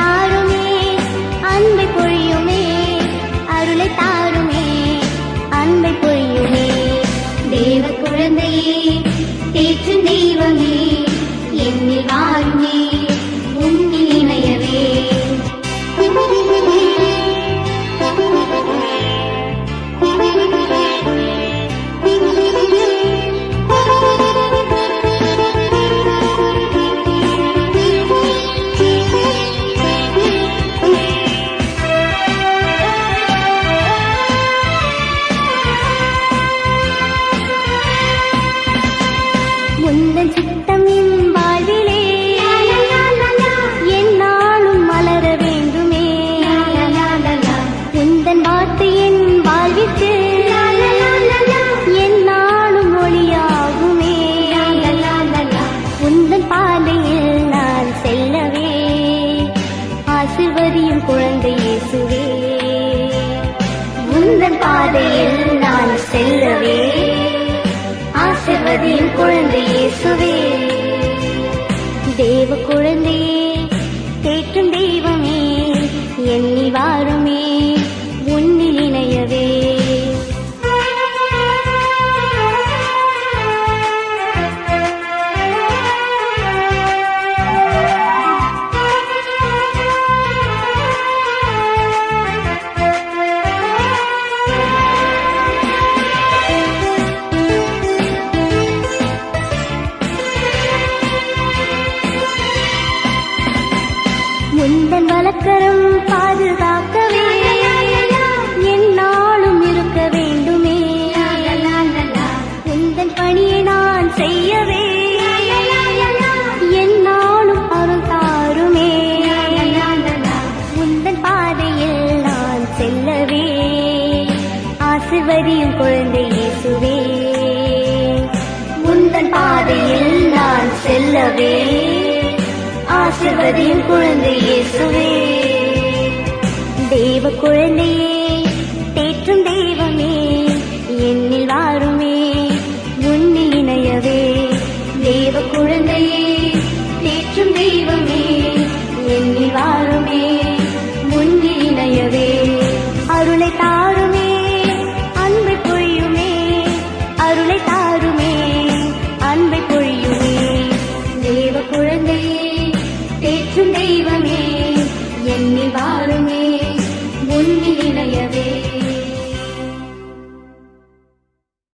தாருமே அன்பை பொழியுமே அருளை தாருமே அன்பை பொழியுமே. தேவ குழந்தையே தேற்றும் தெய்வமே. உந்தன் பாதையில் நான் செல்லவே ஆசிர்வதியும் குழந்தையே சுவே தேவ குழந்தையே வரியும் குழந்தை இயேசுவே. முந்தன் பாதையில் நான் செல்லவே. ஆசிர்வதியும் குழந்தை இயேசுவே. தேவ குழந்தையே